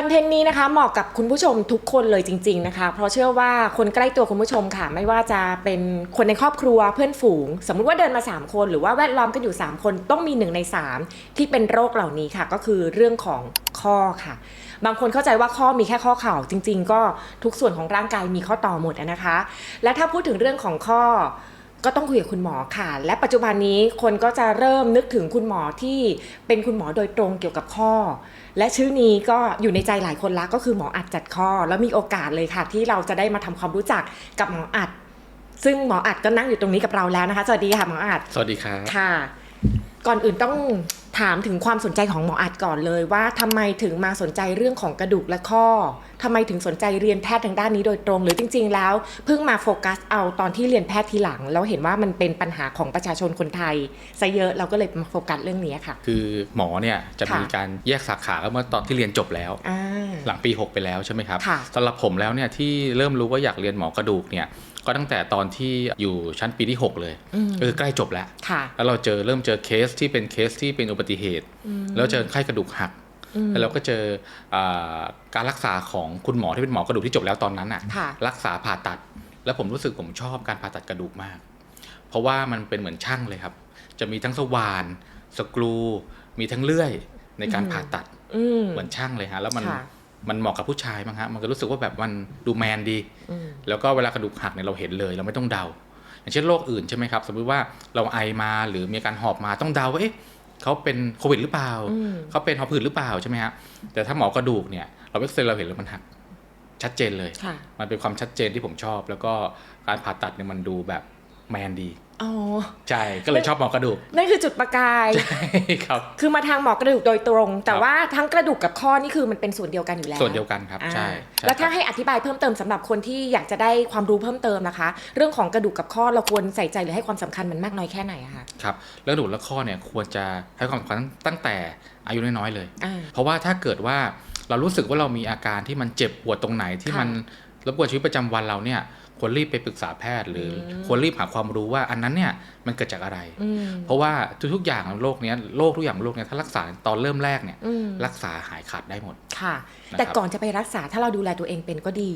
คอนเทนต์นี้นะคะเหมาะกับคุณผู้ชมทุกคนเลยจริง ๆนะคะ เพราะเชื่อว่าคนใกล้ตัวคุณผู้ชมค่ะ ไม่ว่าจะเป็นคนในครอบครัวเพื่อนฝูง สมมุติว่าเดินมา 3 คน หรือว่าแวดล้อมกันอยู่ 3 คนต้องมีหนึ่งใน 3 ที่เป็นโรคเหล่านี้ค่ะ ก็คือเรื่องของข้อค่ะ บางคนเข้าใจว่าข้อมีแค่ข้อเข่าจริง ๆ ก็ทุกส่วนของร่างกายมีข้อต่อหมดนะคะ และถ้าพูดถึงเรื่องของข้อ ก็ต้องคุยกับคุณหมอค่ะ และปัจจุบันนี้คนก็จะเริ่มนึกถึงคุณหมอที่เป็นคุณหมอโดยตรงเกี่ยวกับข้อ และชื่อนี้ก็อยู่ในใจหลายคนละก็คือหมออัดจัดข้อ แล้วมีโอกาสเลยค่ะ ที่เราจะได้มาทำความรู้จักกับหมออัด ซึ่งหมออัดก็นั่งอยู่ตรงนี้กับเราแล้วนะคะ สวัสดีค่ะหมออัด สวัสดีครับค่ะ ก่อนอื่นต้องถามถึงความสนใจของหมออัดก่อนเลยว่าทำไมถึงมาสนใจเรื่องของกระดูกและข้อทำไมถึงสนใจเรียนแพทย์ทางด้านนี้โดยตรง หรือจริง ๆ แล้วเพิ่งมาโฟกัสเอาตอนที่เรียนแพทย์ทีหลัง แล้วเห็นว่ามันเป็นปัญหาของประชาชนคนไทยซะเยอะเราก็เลยมาโฟกัสเรื่องนี้ค่ะ คือหมอเนี่ยจะมีค่ะการแยกสาขาก็เมื่อตอนที่เรียนจบแล้วอ่าหลังปี 6 ไปแล้วใช่ไหมครับค่ะสำหรับผมแล้วเนี่ยที่เริ่มรู้ว่าอยากเรียนหมอกระดูกเนี่ย ก็ตั้งแต่ตอนที่อยู่ชั้นปีที่ 6 เลยอืมก็คือใกล้จบแล้วค่ะแล้วเราเจอเริ่มเจอเคสที่เป็นเคสที่เป็นอุบัติเหตุ แล้วเจอไข้กระดูกหักอืมแล้วเราก็เจออาการรักษาของคุณหมอที่เป็นหมอกระดูกที่จบแล้วตอนนั้นอะค่ะรักษาผ่าตัด แล้วผมรู้สึกผมชอบการผ่าตัดกระดูกมาก เพราะว่ามันเป็นเหมือนช่างเลยครับ จะมีทั้งสว่าน สกรู มีทั้งเลื่อยในการอืมผ่าตัดอืมเหมือนช่างเลยฮะแล้วมันค่ะ มันเหมาะกับผู้ชายมั้งฮะมันก็รู้สึกว่าแบบมันดูแมนดีอืมแล้วก็เวลากระดูกหักเนี่ยเราเห็นเลยเราไม่ต้องเดา อย่างเช่นโรคอื่นใช่ไหมครับ สมมติว่าเราไอมาหรือมีอาการหอบมาต้องเดาว่าเอ๊ะเขาเป็นโควิดหรือเปล่าอืมเขาเป็นหอบหืดหรือเปล่าใช่ไหมฮะแต่ถ้าหมอกระดูกเนี่ยเราเอ็กซเรย์เราเห็นแล้วมันหักชัดเจนเลยค่ะมันเป็นความชัดเจนที่ผมชอบ แล้วก็การผ่าตัดเนี่ยมันดูแบบแมนดี อ๋อใช่ก็เลยชอบหมอกระดูก นั่นคือจุดประกายใช่ครับ คือมาทางหมอกระดูกโดยตรง แต่ครับว่าทั้งกระดูกกับข้อนี่คือมันเป็นส่วนเดียวกันอยู่แล้ว ส่วนเดียวกันครับอ่าใช่ใช่แล้วถ้าครับให้อธิบายเพิ่มเติมสำหรับคนที่อยากจะได้ความรู้เพิ่มเติมนะคะ เรื่องของกระดูกกับข้อเราควรใส่ใจหรือให้ความสำคัญมันมากน้อยแค่ไหนอะคะครับแล้วกระดูกและข้อเนี่ยควรจะให้ความสำคัญตั้งแต่อายุน้อยๆเลยอ่าเพราะว่าถ้าเกิดว่าเรารู้สึกว่าเรามีอาการที่มันเจ็บปวดตรงไหนที่ค่ะมันรบกวนชีวิตประจำวันเราเนี่ย ควรรีบไปปรึกษาแพทย์ หรืออมควรรีบหาความรู้ว่าอันนั้นเนี่ยมันเกิดจากอะไรอืมเพราะว่าทุกๆอย่างในโลกเนี้ยโรคทุกอย่างในโลกเนี้ยถ้ารักษาตอนเริ่มแรกเนี่ยอืมรักษาหายขาดได้หมดค่ะนะครับแต่ก่อนจะไปรักษาถ้าเราดูแลตัวเองเป็นก็ดี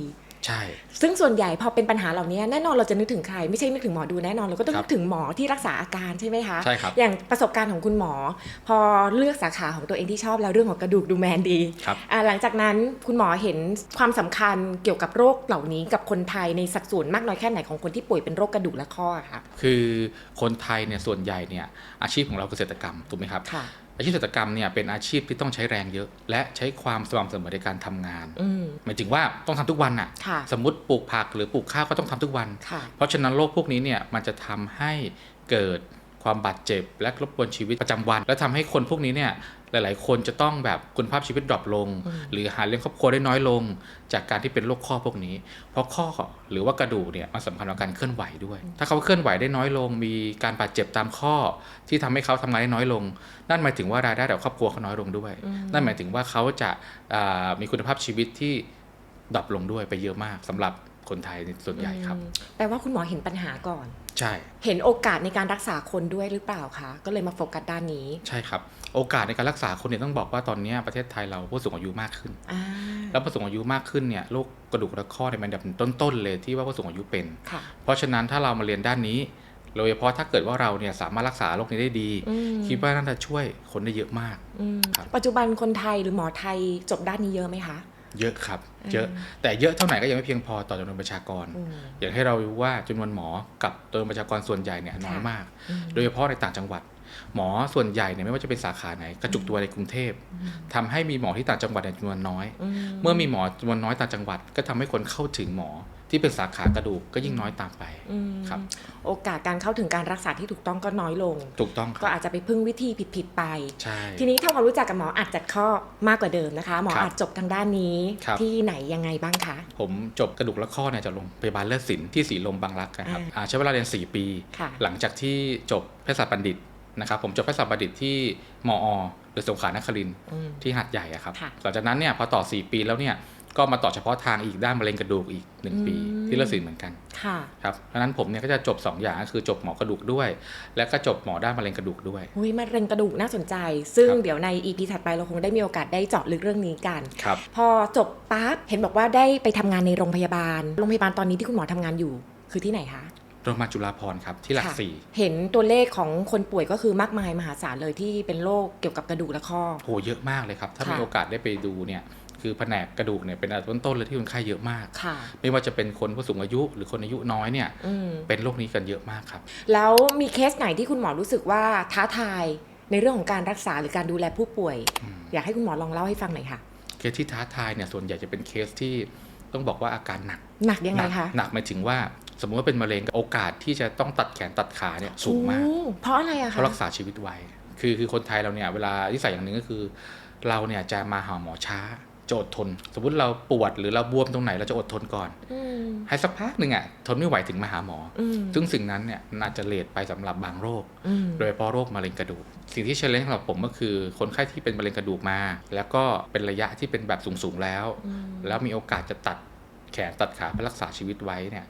ใช่ ซึ่งส่วนใหญ่พอเป็นปัญหาเหล่านี้แน่นอนเราจะนึกถึงใคร ไม่ใช่นึกถึงหมอดูแน่นอนเราก็ต้องครันึบกถึงหมอที่รักษาอาการใช่ไหมคะใช่ครับอย่างประสบการณ์ของคุณหมอ พอเลือกสาขาของตัวเองที่ชอบแล้วเรื่องของกระดูกดูแมนดีครับอ่าหลังจากนั้นคุณหมอเห็นความสำคัญเกี่ยวกับโรคเหล่านี้กับคนไทยในสัดส่วนมากน้อยแค่ไหนของคนที่ป่วยเป็นโรคกระดูกและข้ออะค่ะคือคนไทยเนี่ยส่วนใหญ่เนี่ยอาชีพของเราเกษตรกรรมถูกไหมครับค่ะ อาชีพเกษตรกรรมเนี่ยเป็นอาชีพที่ต้องใช้แรงเยอะ และใช้ความสม่ำเสมอในการทำงานอืมหมายถึงว่าต้องทำทุกวันอะค่ะ สมมติปลูกผักหรือปลูกข้าวก็ต้องทำทุกวันค่ะเพราะฉะนั้นโรคพวกนี้เนี่ยมันจะทำให้เกิดความบาดเจ็บ และรบกวนชีวิตประจำวัน และทำให้คนพวกนี้เนี่ย หลาย ๆ คนจะต้องแบบคุณภาพชีวิตดรอปลงอืมหรือหาเลี้ยงครอบครัวได้น้อยลง จากการที่เป็นโรคข้อพวกนี้ เพราะข้อหรือว่ากระดูกเนี่ยมันสำคัญกับการเคลื่อนไหวด้วย ถ้าเขาเคลื่อนไหวได้น้อยลง มีการบาดเจ็บตามข้อ ที่ทำให้เขาทำงานได้น้อยลง นั่นหมายถึงว่ารายได้ต่อครอบครัวเขาน้อยลงด้วยอืมนั่นหมายถึงว่าเขาจะอ่ามีคุณภาพชีวิตที่ดรอปลงด้วยไปเยอะมากสำหรับคนไทยส่วนใหญ่ครับอืมแปลว่าคุณหมอเห็นปัญหาก่อน ใช่ เห็นโอกาสในการรักษาคนด้วยหรือเปล่าคะ ก็เลยมาโฟกัสด้านนี้ ใช่ครับ โอกาสในการรักษาคนเนี่ยต้องบอกว่าตอนเนี้ยประเทศไทยเราผู้สูงอายุมากขึ้นอ่าแล้วผู้สูงอายุมากขึ้นเนี่ยโรคกระดูกและข้อเนี่ยมันอันดับต้นๆเลยที่ว่าผู้สูงอายุเป็นค่ะเพราะฉะนั้นถ้าเรามาเรียนด้านนี้โดยเฉพาะถ้าเกิดว่าเราเนี่ยสามารถรักษาโรคนี้ได้ดีอืมคิดว่าน่าจะช่วยคนได้เยอะมากอืมครับปัจจุบันคนไทยหรือหมอไทยจบด้านนี้เยอะไหมคะ เยอะครับ เยอะ แต่เยอะเท่าไหร่ก็ยังไม่เพียงพอต่อจำนวนประชากรอืมอย่างให้เรารู้ว่าจำนวนหมอกับจำนวนประชากรส่วนใหญ่เนี่ยน้อยมากอืมโดยเฉพาะในต่างจังหวัด หมอส่วนใหญ่เนี่ยไม่ว่าจะเป็นสาขาไหนกระจุกตัวในกรุงเทพทำให้มีหมอที่ต่างจังหวัดเนี่ยจำนวนน้อยอืเมื่อมีหมอจำนวนน้อยต่างจังหวัด ก็ทำให้คนเข้าถึงหมอที่เป็นสาขากระดูกก็ยิ่งน้อยตามไปอืมครับโอกาสการเข้าถึงการรักษาที่ถูกต้องก็น้อยลง ถูกต้องคก็รับอาจจะไปพึ่งวิธีผิดๆไปใช่ทีนี้ถ้าเรารู้จักกับหมออัดจัดข้อมากกว่าเดิมนะคะ หมอครับอัดจบทางด้านนี้ครับที่ไหนยังไงบ้างคะ ผมจบกระดูกและข้อเนี่ยจากโรงพยาบาลเลิศศิลป์ที่ศรีลมบางรักนะครับอ่าอ่าใช้เวลาเรียน 4 ปีค่ะหลังจากที่จบเภสัชบัณฑิต นะครับผมจบเภสัชบัณฑิตที่มอหรือสงขลานครินทร์อืมที่หัดใหญ่อะครับค่ะหลังจากนั้นเนี่ยพอต่อ 4 ปีแล้วเนี่ยก็มาต่อเฉพาะทางอีกด้านมะเร็งกระดูกอีกหนึ่งปีอืมที่เลือดศิลป์เหมือนกันค่ะครับเพราะฉะนั้นผมเนี่ยก็จะจบ 2 อย่างก็คือจบหมอกระดูกด้วย และก็จบหมอด้านมะเร็งกระดูกด้วยหุยมะเร็งกระดูกน่าสนใจ ซึ่งครับเดี๋ยวใน EP ถัดไปเราคงได้มีโอกาสได้เจาะลึกเรื่องนี้กันครับพอจบปั๊บเห็นบอกว่าได้ไปทำงานในโรงพยาบาลโรงพยาบาลตอนนี้ที่คุณหมอทำงานอยู่คือที่ไหนคะ โรงพยาบาลจุฬาภรณ์ครับที่หลักค่ะสี่เห็นตัวเลขของคนป่วยก็คือมากมายมหาศาลเลยที่เป็นโรคเกี่ยวกับกระดูกและข้อ โหเยอะมากเลยครับ ถ้าค่ะ มีโอกาสได้ไปดูเนี่ยคือแผนกกระดูกเนี่ยเป็นอันดับต้นๆเลยที่คนไข้เยอะมาก ค่ะ ไม่ว่าจะเป็นคนผู้สูงอายุหรือคนอายุน้อยเนี่ยอืมเป็นโรคนี้กันเยอะมากครับ แล้วมีเคสไหนที่คุณหมอรู้สึกว่าท้าทายในเรื่องของการรักษาหรือการดูแลผู้ป่วย อืม อยากให้คุณหมอลองเล่าให้ฟังหน่อยค่ะ เคสที่ท้าทายเนี่ยส่วนใหญ่จะเป็นเคสที่ต้องบอกว่าอาการหนักหนักยังไงหนักคะ หนักหมายถึงว่า สมมติว่าเป็นมะเร็งโอกาสที่จะต้องตัดแขนตัดขาเนี่ยสูงมากโอ้เพราะอะไรอะเพคะราะรักษาชีวิตไว้คือคือคนไทยเราเนี่ยเวลาที่ใส่อย่างหนึ่งก็คือ เราเนี่ยจะมาหาหมอช้าจะอดทน สมมติเราปวดหรือเราบวมตรงไหนเราจะอดทนก่อนอืมให้สักพักหนึ่งอะทนไม่ไหวถึงมาหาหมออืมซึ่งสิ่งนั้นเนี่ยน่าจะเลทไปสำหรับบางโรคอืมโดยเฉพาะโรคมะเร็งกระดูก สิ่งที่เชลเลนสำหรับผมก็คือ คนไข้ที่เป็นมะเร็งกระดูกมา แล้วก็เป็นระยะที่เป็นแบบสูงๆแล้วอืมแล้วมีโอกาสจะตัดแขนตัดขาเพื่อรักษาชีวิตไว้เนี่ย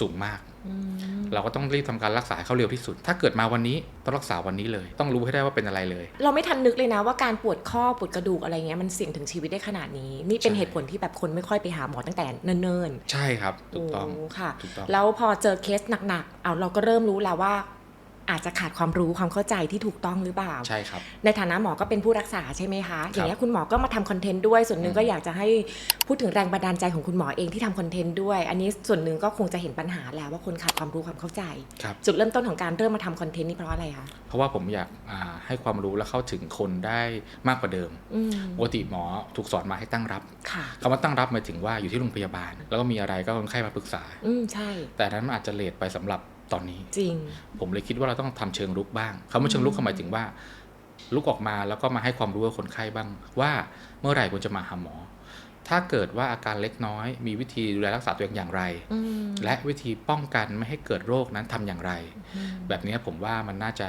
สูงมากอืมเราก็ต้องรีบทำการรักษาให้เขาเร็วที่สุด ถ้าเกิดมาวันนี้ต้องรักษาวันนี้เลย ต้องรู้ให้ได้ว่าเป็นอะไรเลย เราไม่ทันนึกเลยนะว่าการปวดข้อปวดกระดูกอะไรเงี้ยมันเสี่ยงถึงชีวิตได้ขนาดนี้ นี่เป็นใช่เหตุผลที่แบบคนไม่ค่อยไปหาหมอตั้งแต่เนิ่นใช่ครับๆถูกต้องโค่ะถูกต้องแล้วพอเจอเคสหนักๆ เอาเราก็เริ่มรู้แล้วว่า อาจจะขาดความรู้ความเข้าใจที่ถูกต้องหรือเปล่า ใช่ครับ ในฐานะหมอก็เป็นผู้รักษาใช่ไหมคะอย่างนี้ยคุณหมอก็มาทำคอนเทนต์ด้วย ส่วนหนึ่งก็อยากจะให้พูดถึงแรงบันดาลใจของคุณหมอเองที่ทำคอนเทนต์ด้วย อันนี้ส่วนหนึ่งก็คงจะเห็นปัญหาแล้วว่าคนขาดความรู้ความเข้าใจ ครับ จุดเริ่มต้นของการเริ่มมาทำคอนเทนต์นี่เพราะอะไรคะเพราะว่าผมอยากอ่าให้ความรู้และเข้าถึงคนได้มากกว่าเดิมอืมปกติหมอถูกสอนมาให้ตั้งรับค่ะ คำว่าตั้งรับหมายถึงว่าอยู่ที่โรงพยาบาล แล้วก็มีอะไรก็คนไข้มาปรึกษา อืมใช่ แต่นั้นมันอาจจะเลทไปสำหรับ ตอนนี้จริง ผมเลยคิดว่าเราต้องทำเชิงลุกบ้างคำว่าเชิงลุกหมายถึงว่าลุกออกมาแล้วก็มาให้ความรู้กับคนไข้บ้าง ว่าเมื่อไหร่ควรจะมาหาหมอ ถ้าเกิดว่าอาการเล็กน้อย มีวิธีดูแลรักษาตัวเองอย่างไรอืมและวิธีป้องกันไม่ให้เกิดโรคนั้นทำอย่างไรอืมแบบนี้ผมว่ามันน่าจะ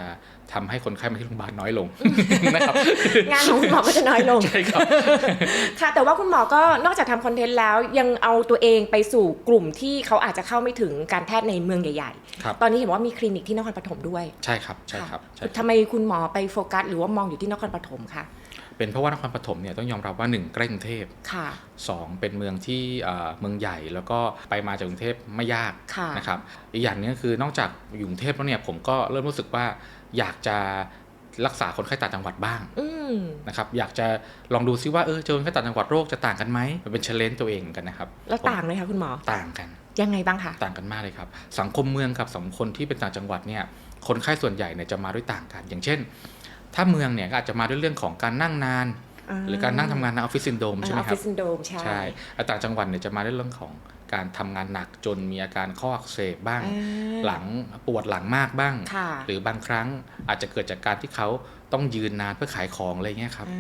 ทำให้คนไข้มาที่โรงพยาบาลน้อยลงนะครับงานของคุณหมอก็จะน้อยลงใช่ครับค่ะแต่ว่าคุณหมอก็นอกจากทำคอนเทนต์แล้วยังเอาตัวเองไปสู่กลุ่มที่เขาอาจจะเข้าไม่ถึงการแพทย์ในเมืองใหญ่ครับๆตอนนี้เห็นว่ามีคลินิกที่นครปฐมด้วย ใช่ครับใช่ครับค่ะใช่ครับทำไมคุณหมอไปโฟกัส หรือว่ามองอยู่ที่นครปฐมคะ เป็นเพราะว่านครปฐมเนี่ยต้องยอมรับว่าหนึ่งใกล้กรุงเทพค่ะสองเป็นเมืองที่เอ่อเมืองใหญ่แล้วก็ไปมาจากกรุงเทพไม่ยากค่ะนะครับอีกอย่างหนึงก็คือนอกจากอยู่กรุงเทพแล้วเนี่ยผมก็เริ่มรู้สึกว่าอยากจะรักษาคนไข้ต่างจังหวัดบ้างอืมนะครับอยากจะลองดูซิว่าเออเจอคนไข้ต่างจังหวัดโรคจะต่างกันไหมมันเป็นเชลเลนตัวเองเหมือนกันนะครับแล้วต่างไหมคะคุณหมอต่างกัน ยังไงบ้างคะต่างกันมากเลยครับ สังคมเมืองกับสังคมที่เป็นต่างจังหวัดเนี่ยคนไข้ส่วนใหญ่เนี่ยจะมาด้วยต่างกัน อย่างเช่น ถ้าเมืองเนี่ยก็อาจจะมาด้วยเรื่องของการนั่งนาน หรือการนั่งทำงานในออฟฟิศซินโดรมใช่ไหมออฟครัฟิบศซินโดรมใช่ใช่แต่ต่างจังหวัดเนี่ยจะมาด้วยเรื่องของการทำงานหนักจนมีอาการข้ออักเสบบ้างอ่าหลังปวดหลังมากบ้างค่ะหรือบางครั้งอาจจะเกิดจากการที่เขาต้องยืนนานเพื่อขายของอะไรเงี้ยครับอ่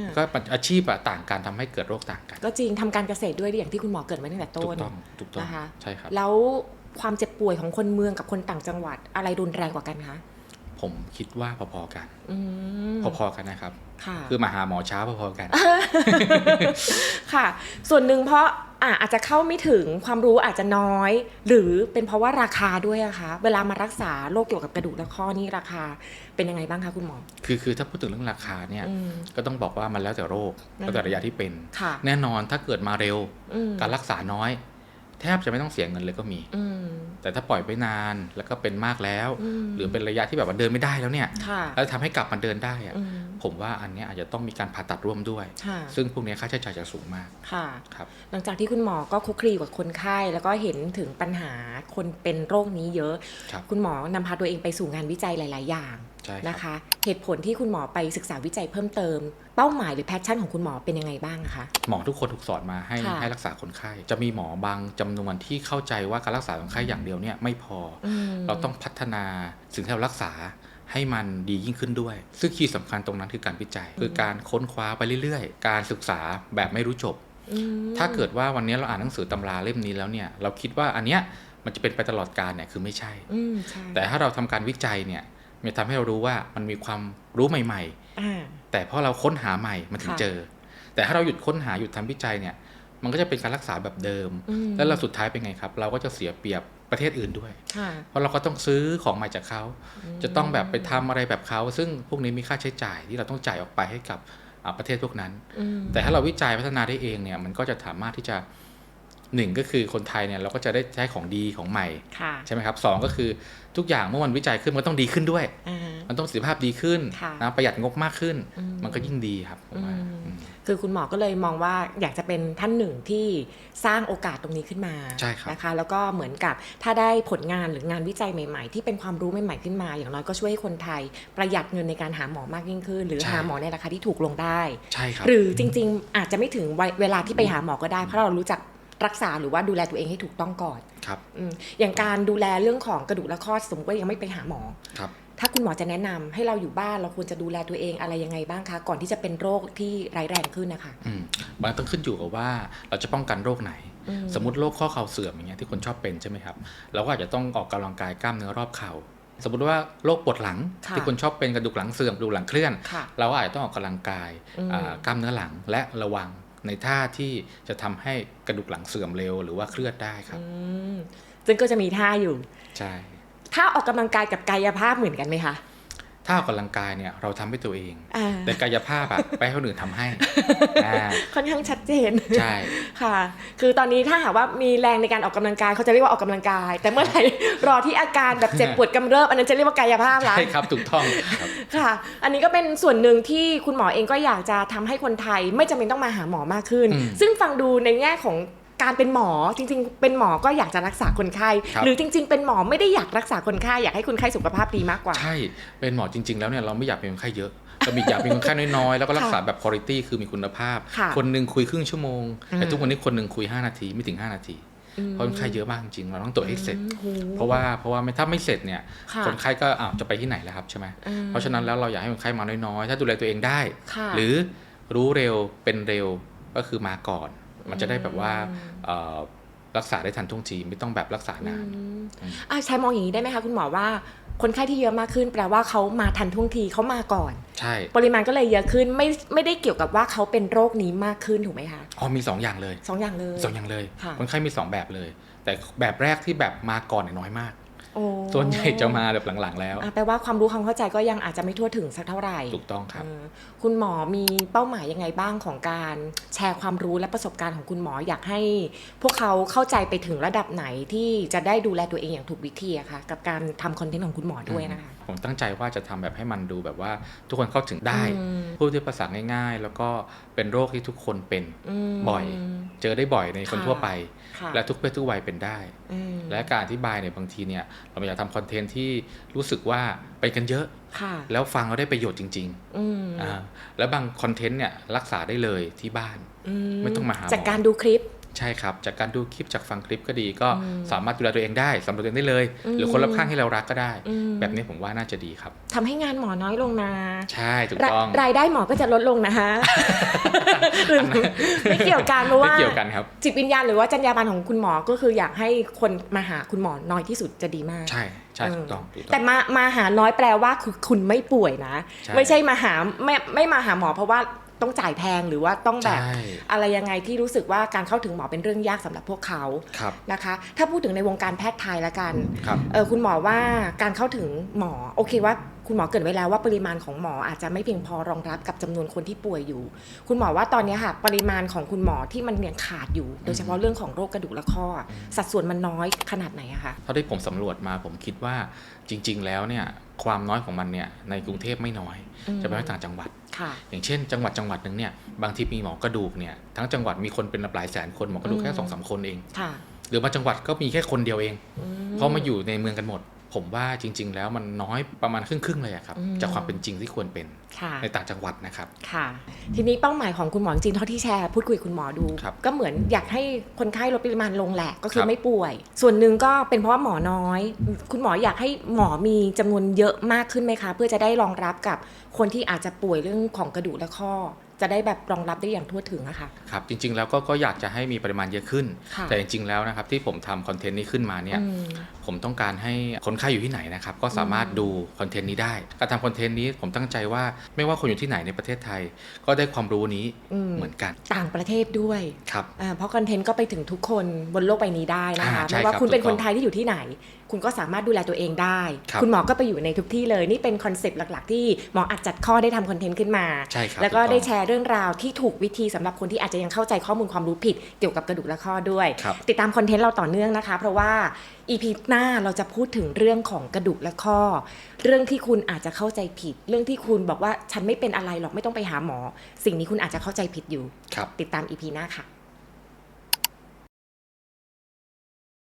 าก็อาชีพอะต่างกันทำให้เกิดโรคต่างกัน ก็จริงทำการเกษตรด้วยอย่างที่คุณหมอเกริดไว้ตั้งแต่ถูต้กนต้องถูกต้องนะคะใช่ครับแล้วความเจ็บป่วยของคนเมืองกับคนต่างจังหวัดอะไรรุนแรงกว่ากันคะ ผมคิดว่าพอๆกันอืมพอๆกันนะครับค่ะคือมาหาหมอช้าพอๆกัน ค่ะ ส่วนหนึ่งเพราะอะอาจจะเข้าไม่ถึงความรู้อาจจะน้อย หรือเป็นเพราะว่าราคาด้วยอะคะเวลามารักษาโรคเกี่ยวกับกระดูกและข้อนี่ราคาเป็นยังไงบ้างคะคุณหมอคือคือถ้าพูดถึงเรื่องราคาเนี่ยอืมก็ต้องบอกว่ามันแล้วแต่โรคอืมแล้วแต่ระยะที่เป็นค่ะแน่นอนถ้าเกิดมาเร็วอืมการรักษาน้อย แทบจะไม่ต้องเสียเงินเลยก็มีอืมแต่ถ้าปล่อยไปนานแล้วก็เป็นมากแล้วอืมหรือเป็นระยะที่แบบว่าเดินไม่ได้แล้วเนี่ยค่ะแล้วทำให้กลับมาเดินได้อะอืมผมว่าอันเนี้ยอาจจะต้องมีการผ่าตัดร่วมด้วยค่ะซึ่งพวกเนี้ยค่าใช้จ่ายจะสูงมากค่ะครับหลังจากที่คุณหมอก็คลุกคลีกับคนไข้แล้วก็เห็นถึงปัญหาคนเป็นโรคนี้เยอะครับคุณหมอนำพาตัวเองไปสู่งานวิจัยหลาย ๆ อย่างใช่ครับ นะคะ เหตุผลที่คุณหมอไปศึกษาวิจัยเพิ่มเติม เป้าหมายหรือแพชชั่นของคุณหมอเป็นยังไงบ้างอะคะ หมอทุกคนถูกสอนมาให้ค่ะให้รักษาคนไข้ จะมีหมอบางจำนวนที่เข้าใจว่าการรักษาคนไข้อย่างเดียวเนี่ยไม่พออม เราต้องพัฒนาสิ่งที่เรารักษาให้มันดียิ่งขึ้นด้วย ซึ่งคีย์สำคัญตรงนั้นคือการวิจัย คือการค้นคว้าไปเรื่อยๆ การศึกษาแบบไม่รู้จบ อืมถ้าเกิดว่าวันนี้เราอ่านหนังสือตำราเล่มนี้แล้วเนี่ย เราคิดว่าอันเนี้ยมันจะเป็นไปตลอดกาลเนี่ยคือไม่ใช่ อืมใช่แต่ถ้าเราทำการวิจัยเนี่ย มันทำให้เรารู้ว่ามันมีความรู้ใหม่ๆอ่าแต่พอเราค้นหาใหม่มันถึงค่ะเจอ แต่ถ้าเราหยุดค้นหาหยุดทำวิจัยเนี่ย มันก็จะเป็นการรักษาแบบเดิมอืมแล้วเราสุดท้ายเป็นไงครับ เราก็จะเสียเปรียบประเทศอื่นด้วยค่ะเพราะเราก็ต้องซื้อของใหม่จากเขา จะต้องแบบไปทำอะไรแบบเขา ซึ่งพวกนี้มีค่าใช้จ่ายที่เราต้องจ่ายออกไปให้กับอ่าประเทศพวกนั้นอืมแต่ถ้าเราวิจัยพัฒนาได้เองเนี่ย มันก็จะสามารถที่จะ หนึ่งก็คือคนไทยเนี่ยเราก็จะได้ใช้ของดีของใหม่ค่ะใช่ไหมครับสองก็คือทุกอย่างเมื่อมันวิจัยขึ้นมันก็ต้องดีขึ้นด้วยอ่ามันต้องประสิทธิภาพดีขึ้นค่ะนะประหยัดงบมากขึ้นอืมมันก็ยิ่งดีครับผมว่าอืมอืมคือคุณหมอก็เลยมองว่าอยากจะเป็นท่านหนึ่งที่สร้างโอกาสตรงนี้ขึ้นมาใช่ครับนะคะ แล้วก็เหมือนกับถ้าได้ผลงานหรืองานวิจัยใหม่ ๆ ที่เป็นความรู้ใหม่ๆขึ้นมา อย่างน้อยก็ช่วยให้คนไทยประหยัดเงินในการหาหมอมากยิ่งขึ้น หรือใช่หาหมอในราคาที่ถูกลงได้ใช่ครับหรือจริง ๆ อาจจะไม่ถึงวัยเวลาที่ไปหาหมอก็ได้เพราะเรารู้จัก รักษาหรือว่าดูแลตัวเองให้ถูกต้องก่อนครับอืมอย่างการดูแลเรื่องของกระดูกและข้อสมมติว่ายังไม่ไปหาหมอ ครับถ้าคุณหมอจะแนะนำให้เราอยู่บ้านเราควรจะดูแลตัวเองอะไรยังไงบ้างคะ ก่อนที่จะเป็นโรคที่ร้ายแรงขึ้นนะคะอืมมันต้องขึ้นอยู่กับว่าเราจะป้องกันโรคไหน อืมสมมติโรคข้อเข่าเสื่อมอย่างเงี้ยที่คนชอบเป็นใช่ไหมครับเราก็อาจจะต้องออกกำลังกายกล้ามเนื้อรอบเข่า สมมติว่าโรคปวดหลังค่ะ ที่คนชอบเป็นกระดูกหลังเสื่อมกระดูกหลังเคลื่อน ค่ะ เราก็อาจจะต้องออกกำลังกายอืม อ่ากล้ามเนื้อหลังและระวัง ในท่าที่จะทำให้กระดูกหลังเสื่อมเร็วหรือว่าเคลื่อนได้ครับอืมซึ่งก็จะมีท่าอยู่ ใช่ถ้าออกกำลังกายกับกายภาพเหมือนกันไหมคะ ถ้าออกกำลังกายเนี่ยเราทำให้ตัวเองอ่าแต่กายภาพอะไปให้คนอื่นทำให้อ่าค่อนข้างชัดเจนใช่ค่ะ คือตอนนี้ถ้าหากว่ามีแรงในการออกกำลังกายเขาจะเรียกว่าออกกำลังกาย แต่เมื่อไหร่รอที่อาการแบบเจ็บปวดกำเริบอันนั้นจะเรียกว่ากายภาพละใช่ครับถูกต้องครับค่ะ อันนี้ก็เป็นส่วนหนึ่งที่คุณหมอเองก็อยากจะทำให้คนไทย ไม่จำเป็นต้องมาหาหมอมากขึ้นอืมซึ่งฟังดูในแง่ของ การเป็นหมอจริง ๆ เป็นหมอก็อยากจะรักษาคนไข้ ครับ หรือจริง ๆ เป็นหมอไม่ได้อยากรักษาคนไข้อยากให้คนไข้สุขภาพดีมากกว่า ใช่ เป็นหมอจริง ๆ แล้วเนี่ยเราไม่อยากเป็นคนไข้เยอะ เรามีอยากเป็นคนไข้น้อยๆ แล้วก็รักษาแบบคุณภาพคือมีคุณภาพ ค่ะคนหนึ่งคุยครึ่งชั่วโมง อืม แต่ทุกวันนี้คนหนึ่งคุย 5 นาทีไม่ถึง 5 นาที เพราะคนไข้เยอะมากจริงๆ เราต้องตรวจให้เสร็จ อืมโห เพราะว่าเพราะว่าไม่ถ้าไม่เสร็จเนี่ยค่ะ คนไข้ก็อ้าวจะไปที่ไหนแล้วครับใช่ไหมอืม เพราะฉะนั้นแล้วเราอยากให้คนไข้มาน้อยๆ ถ้าดูแลตัวเองได้ ค่ะ หรือรู้เร็วเป็นเร็วก็คือมาก่อน มันจะได้แบบว่าเอ่อรักษาได้ทันท่วงทีไม่ต้องแบบรักษานานอืมอืมอะใช้มองอย่างนี้ได้ไหมคะคุณหมอว่าคนไข้ที่เยอะมากขึ้นแปลว่าเขามาทันท่วงทีเขามาก่อน ใช่ ปริมาณก็เลยเยอะขึ้นไม่ไม่ได้เกี่ยวกับว่าเขาเป็นโรคนี้มากขึ้นถูกไหมคะอ๋อมีสองอย่างเลยสองอย่างเลยสองอย่างเลยค่ะคนไข้มีสองแบบเลย แต่แบบแรกที่แบบมาก่อนเนี่ยน้อยมากโอ้ ส่วนใหญ่จะมาแบบหลังๆ แล้วอะแปลว่าความรู้ความเข้าใจก็ยังอาจจะไม่ทั่วถึงสักเท่าไหร่ถูกต้องครับเออคุณหมอมีเป้าหมายยังไงบ้างของการแชร์ความรู้และประสบการณ์ของคุณหมออยากให้ พวกเขาเข้าใจไปถึงระดับไหนที่จะได้ดูแลตัวเองอย่างถูกวิธีอะคะกับการทำคอนเทนต์ของคุณหมอด้วยนะคะ ผมตั้งใจว่าจะทำแบบให้มันดูแบบว่าทุกคนเข้าถึงได้อืมพูดด้วยภาษาง่าย ๆ แล้วก็เป็นโรคที่ทุกคนเป็นมบ่อย เจอได้บ่อยในคนค่ะทั่วไปค่ะและทุกเพศทุกวัยเป็นได้อืมและการอธิบายเนี่ยบางทีเนี่ยเราอยากทำคอนเทนต์ที่รู้สึกว่าไปกันเยอะค่ะแล้วฟังเราได้ประโยชน์จริงอืมๆอ่าแล้วบางคอนเทนต์เนี่ยรักษาได้เลยที่บ้าน ไม่ต้องมาหาหมอจากการดูคลิป ใช่ครับ จากการดูคลิปจากฟังคลิปก็ดี ก็อืมสามารถดูแลตัวเองได้สำหรับตัวเองได้เลยอืมหรือคนรอบข้างที่เรารักก็ได้อืมแบบนี้ผมว่าน่าจะดีครับทำให้งานหมอน้อยลงนะใช่ถูกรายต้องรายได้หมอก็จะลดลงนะคะหรือไม่เกี่ยวกันเพราะไม่ว่าเกี่ยวกันครับจิตวิญญาณหรือว่าจรรยาบรรณของคุณหมอก็คืออยากให้คนมาหาคุณหมอน้อยที่สุดจะดีมาก ใช่ใช่เออถูกต้องถูกต้แต่องมามาหาน้อยแปลว่าคือคุณไม่ป่วยนะใช่ไม่ใช่มาหาไม่ไม่มาหาหมอเพราะว่า ต้องจ่ายแพงหรือว่าต้องแบบใช่อะไรยังไงที่รู้สึกว่าการเข้าถึงหมอเป็นเรื่องยากสำหรับพวกเขาครับนะคะ ถ้าพูดถึงในวงการแพทย์ไทยละกันครับเออคุณหมอว่าการเข้าถึงหมอโอเคว่าคุณหมอเกริดไว้แล้วว่าปริมาณของหมออาจจะไม่เพียงพอรองรับกับจำนวนคนที่ป่วยอยู่ คุณหมอว่าตอนนี้ค่ะปริมาณของคุณหมอที่มันยังขาดอยู่ โดยเฉพาะเรื่องของโรคกระดูกและข้ออสัดส่วนมันน้อยขนาดไหนอะคะเท่าที่ผมสำรวจมาผมคิดว่าจริง ๆ แล้วเนี่ยความน้อยของมันเนี่ยในกรุงเทพไม่น้อยอืมจะไปต่างจังหวัดค่ะ อย่างเช่น จังหวัดจังหวัดหนึ่งเนี่ยบางทีมีหมอกระดูกเนี่ยทั้งจังหวัดมีคนเป็นหลายแสนคนหมอกระดูกแค่อืมสองสามคนเองค่ะหรือบางจังหวัดก็มีแค่คนเดียวเองอืเพราะมาอยู่ในเมืองกันหมด ผมว่าจริง ๆ แล้วมันน้อยประมาณครึ่งๆเลยอะครับอืมจากความเป็นจริงที่ควรเป็นค่ะในต่างจังหวัดนะครับค่ะ ทีนี้เป้าหมายของคุณหมอจริงๆเท่าที่แชร์พูดคุยกับคุณหมอดูครับก็เหมือนอยากให้คนไข้ลดปริมาณลงแหละก็คือครับไม่ป่วย ส่วนหนึ่งก็เป็นเพราะว่าหมอน้อย คุณหมออยากให้หมอมีจำนวนเยอะมากขึ้นไหมคะ เพื่อจะได้รองรับกับคนที่อาจจะป่วยเรื่องของกระดูกและข้อ จะได้แบบรองรับได้อย่างทั่วถึงอะค่ะครับจริง ๆ แล้วก็ก็อยากจะให้มีปริมาณเยอะขึ้นค่ะแต่จริง ๆ แล้วนะครับที่ผมทำคอนเทนต์นี้ขึ้นมาเนี่ยอืมผมต้องการให้คนไข้อยู่ที่ไหนนะครับก็สามารถดูคอนเทนต์นี้ได้การทำคอนเทนต์นี้ผมตั้งใจว่าไม่ว่าคนอยู่ที่ไหนในประเทศไทย ก็ได้ความรู้นี้อืมเหมือนกัน ต่างประเทศด้วยครับอ่าเพราะคอนเทนต์ก็ไปถึงทุกคนบนโลกใบนี้ได้นะคะอ่าใช่ไม่ว่าครับคุณเป็นถูกคต้อนงไทยที่อยู่ที่ไหน คุณก็สามารถดูแลตัวเองได้ครับณหมอก็ไปอยู่ในทุกที่เลย นี่เป็นคอนเซปต์หลัก ๆ ที่หมออัดจัดข้อได้ทำคอนเทนต์ขึ้นมาใช่ครับแล้วก็ถูต้องได้แชร์เรื่องราวที่ถูกวิธีสำหรับคนที่อาจจะยังเข้าใจข้อมูลความรู้ผิดเกี่ยวกับกระดูกและข้อด้วยครับติดตามคอนเทนต์เราต่อเนื่องนะคะ เพราะว่า EP หน้าเราจะพูดถึงเรื่องของกระดูกและข้อ เรื่องที่คุณอาจจะเข้าใจผิด เรื่องที่คุณบอกว่าฉันไม่เป็นอะไรหรอกไม่ต้องไปหาหมอ สิ่งนี้คุณอาจจะเข้าใจผิดอยู่ครับติดตาม EP หน้าค่ะ